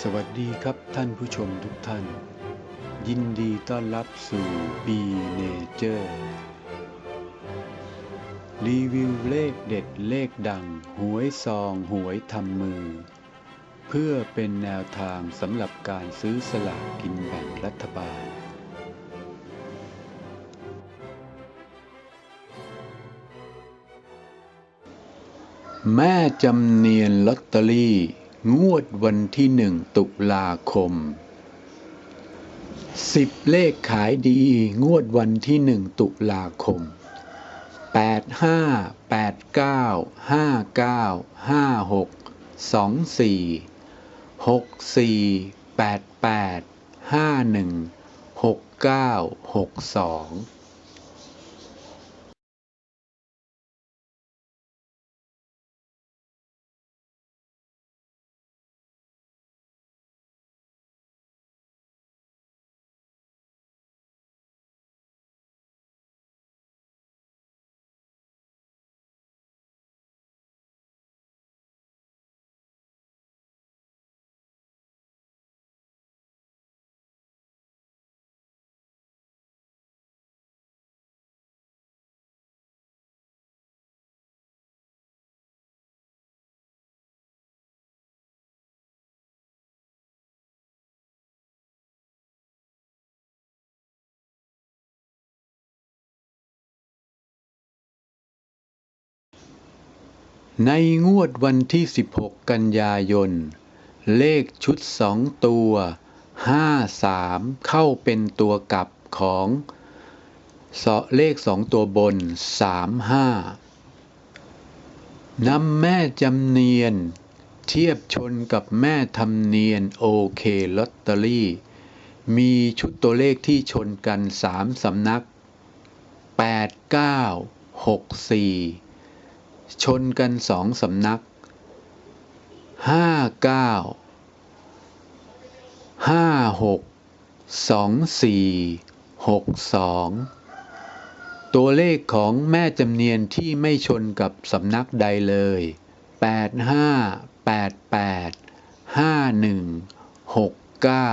สวัสดีครับท่านผู้ชมทุกท่าน ยินดีต้อนรับสู่ B Nature รีวิวเลขเด็ดเลขดัง หวยซองหวยทำมือ เพื่อเป็นแนวทางสำหรับการซื้อสลากกินแบ่งรัฐบาล แม่จำเนียนลอตเตอรี่ งวดวันที่หนึ่งตุลาคมสิบเลขขายดี งวดวันที่หนึ่งตุลาคมแปดห้าแปดเก้าห้าเก้าห้าหกสองสี่หกสี่แปดแปดห้าหนึ่งหกเก้าหกสอง ในงวดวันที่ 16 กันยายน เลขชุดสองตัว 53 เข้าเป็นตัวกลับของสเลขสองตัวบน 35นำแม่จำเนียน เทียบชนกับแม่ทำเนียนโอเคลอตเตอรี่ มีชุดตัวเลขที่ชนกัน 3สำนัก 8 9 6 4 ชนกันสองสำนักห้าเก้าห้าหกสองสี่หกสองตัวเลขของแม่จำเนียนที่ไม่ชนกับสำนักใดเลยแปดห้าแปดแปดห้าหนึ่งหกเก้า